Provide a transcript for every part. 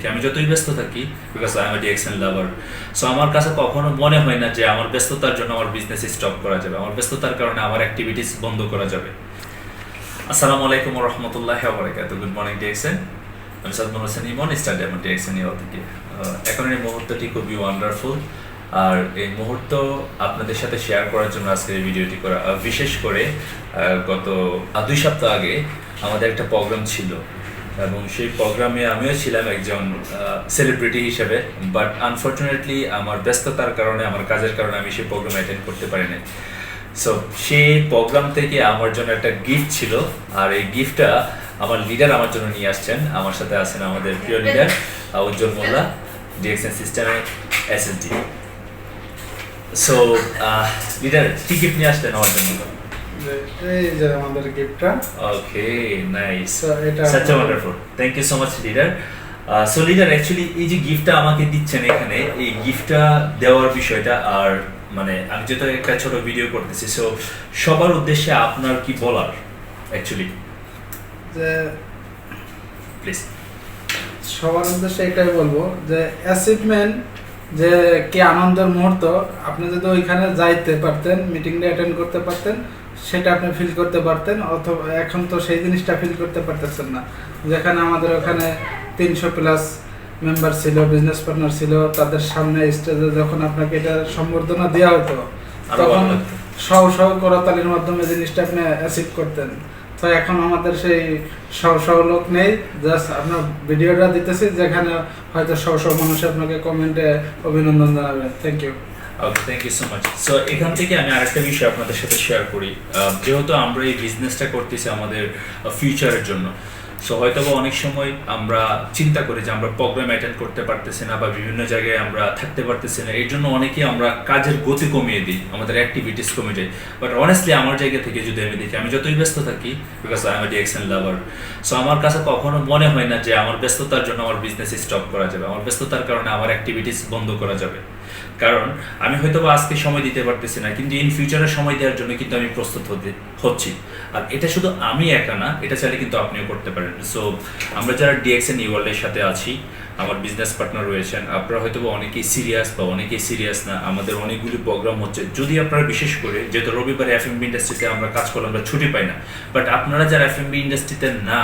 দেখি। আমি যতই ব্যস্ত থাকি because I am a DXN lover so আমার কাছে কখনো মনে হয় না যে আমার ব্যস্ততার জন্য আমার বিজনেস স্টপ করা যাবে। আমার ব্যস্ততার কারণে আমার অ্যাক্টিভিটিস বন্ধ করা যাবে। আসসালামু আলাইকুম রহমতুল্লাহ বারাকাতু গুড মর্নিং ডিএক্সএন আমি সাদমান হোসেন ইমন স্টাডি আমার ডিএক্সএন ইয়ার থেকে এখন এই মুহূর্তটি খুবই ওয়ান্ডারফুল আর এই মুহূর্ত আপনাদের সাথে শেয়ার করার জন্য আজকে এই ভিডিওটি করা বিশেষ করে গত দুই সপ্তাহ আগে আমাদের একটা প্রোগ্রাম ছিল এবং সেই প্রোগ্রামে আমিও ছিলাম একজন সেলিব্রিটি হিসেবে বাট আনফর্চুনেটলি আমার ব্যস্ততার কারণে, আমার কাজের কারণে আমি সেই প্রোগ্রাম অ্যাটেন্ড করতে পারিনি। সো সেই প্রোগ্রাম থেকে আমার জন্য একটা গিফট ছিল, আর এই গিফটটা আমার লিডার আমার জন্য নিয়ে আসছেন। আমার সাথে আছেন আমাদের প্রিয় লিডার উজ্জ্বল মোল্লা ডিএক্সএন সিস্টেমে এসএসডি সো লিডার কি গিফট নিয়ে আসলেন আমার জন্য? এই যে আমাদের গিফটটা ওকে নাইস এটা সাচ আপনার- wonderful thank you so much leader so leader actually এই যে গিফটটা আমাকে দিচ্ছেন এখানে এই গিফটটা দেওয়ার বিষয়টা আর মানে আমি যেহেতু একটা ছোট ভিডিও করতেছি সো সবার উদ্দেশ্যে আপনার কি বলার অ্যাকচুয়ালি যে প্লিজ সবার উদ্দেশ্যে এটাই বলব যে অ্যাচিভমেন্ট যে কি আনন্দের মুহূর্ত আপনি যদি ওইখানে যাইতে পারতেন মিটিংটা অ্যাটেন্ড করতে পারতেন সেটা আপনি ফিল করতে পারতেন অথবা এখন তো সেই জিনিসটা ফিল করতে পারতেছেন না। যেখানে আমাদের ওখানে তিনশো প্লাস মেম্বার ছিল বিজনেস পার্টনার ছিল তাদের সামনে স্টেজে যখন আপনাকে এটা সম্বর্ধনা দেওয়া হতো তখন সহ সহ করতালির মাধ্যমে জিনিসটা আপনি অ্যাচিভ করতেন। তো এখন আমাদের সেই সহ সহ লোক নেই জাস্ট আপনার ভিডিওটা দিতেছি যেখানে হয়তো সহ সহ মানুষ আপনাকে কমেন্টে অভিনন্দন জানাবে। Thank you okay thank you so much so এখান থেকে আমি আরেকটা বিষয় আপনাদের সাথে শেয়ার করি। যেহেতু আমরা এই বিজনেসটা করতেছি আমাদের ফিউচারের জন্য সো হয়তো অনেক সময় আমরা চিন্তা করি যে আমরা প্রোগ্রাম অ্যাটেন্ড করতে পারতেছি না বা বিভিন্ন জায়গায় আমরা থাকতে পারতেছি না। এর জন্য অনেকেই আমরা কাজের গতি কমিয়ে দিই, আমাদের অ্যাক্টিভিটিস কমে যায় বাট অনেস্টলি আমার জায়গা থেকে যদি আমি দেখি, আমি যতই ব্যস্ত থাকি because I am DXN lover so আমার কাছে কখনো মনে হয় না যে আমার ব্যস্ততার জন্য আমার বিজনেস স্টপ করা যাবে। আমার ব্যস্ততার কারণে আমার অ্যাক্টিভিটিস বন্ধ করা যাবে। কারণ আমি হয়তো বা আজকে সময় দিতে পারতেছি না, কিন্তু ইন ফিউচারে সময় দেওয়ার জন্য কিন্তু আমি প্রস্তুত হতে, হচ্ছি। আর এটা শুধু আমি একা না, এটা চাইলে কিন্তু আপনিও করতে পারেন। সো আমরা যারা ডিএক্সএন ওয়ার্ল্ডের সাথে আছি, আমার বিজনেস পার্টনার রয়েছেন, আপনারা হয়তো বা অনেকেই সিরিয়াস বা অনেকেই সিরিয়াস না, আমাদের অনেকগুলি প্রোগ্রাম হচ্ছে। যদি আপনারা বিশেষ করে, যেহেতু রবিবারে এফ এমবি ইন্ডাস্ট্রিতে আমরা কাজ করলে আমরা ছুটি পাই না বাট আপনারা যারা এফ এমবি ইন্ডাস্ট্রিতে না,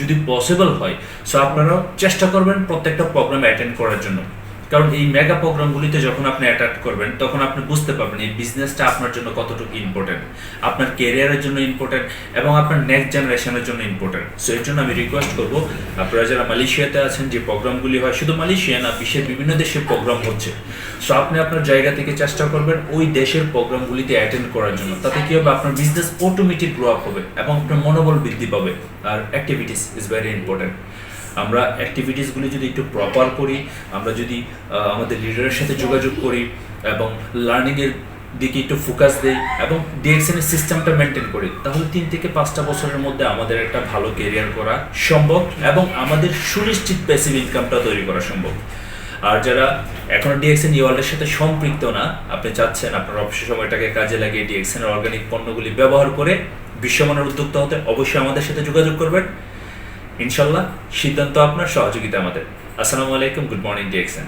যদি পসিবল হয় সো আপনারাও চেষ্টা করবেন প্রত্যেকটা প্রোগ্রাম অ্যাটেন্ড করার জন্য। কারণ এই মেগা প্রোগ্রামগুলিতে যখন আপনি অ্যাটাক করবেন, তখন আপনি বুঝতে পারবেন এই বিজনেসটা আপনার জন্য কতটুকু ইম্পর্টেন্ট আপনার কেরিয়ারের জন্য ইম্পর্টেন্ট এবং আপনার নেক্সট জেনারেশনের জন্য ইম্পর্টেন্ট সো এর জন্য আমি রিকোয়েস্ট করব, আপনারা যারা মালয়েশিয়াতে আছেন, যে প্রোগ্রামগুলি হয়, শুধু মালয়েশিয়া না, বিশ্বের বিভিন্ন দেশে প্রোগ্রাম হচ্ছে। সো আপনি আপনার জায়গা থেকে চেষ্টা করবেন ওই দেশের প্রোগ্রামগুলিতে অ্যাটেন্ড করার জন্য। তাতে কি হবে? আপনার বিজনেস অটোমেটিক গ্রো আপ হবে এবং আপনার মনোবল বৃদ্ধি পাবে। আর অ্যাক্টিভিটিস ইজ ভেরি ইম্পর্টেন্ট আমরা অ্যাক্টিভিটিসগুলি যদি একটু প্রপার করি, আমরা যদি আমাদের লিডারের সাথে যোগাযোগ করি এবং লার্নিংয়ের দিকে একটু ফোকাস দেই এবং ডিএক্সএন এর সিস্টেমটা মেনটেন করি, তাহলে তিন থেকে পাঁচটা বছরের মধ্যে আমাদের একটা ভালো কেরিয়ার করা সম্ভব এবং আমাদের সুনিশ্চিত প্যাসিভ ইনকামটা তৈরি করা সম্ভব। আর যারা এখনও ডিএক্সএন ওয়ার্ল্ডের সাথে সম্পৃক্ত না, আপনি চাচ্ছেন আপনার অবসর সময়টাকে কাজে লাগিয়ে ডিএক্সএন এর অর্গানিক পণ্যগুলি ব্যবহার করে বিশ্বমানের উদ্যোক্তা হতে অবশ্যই আমাদের সাথে যোগাযোগ করবেন। ইনশাল্লাহ সিদ্ধান্ত আপনার সহযোগিতা আমাদের। আসসালামু আলাইকুম গুড মর্নিং ডিএক্সএন।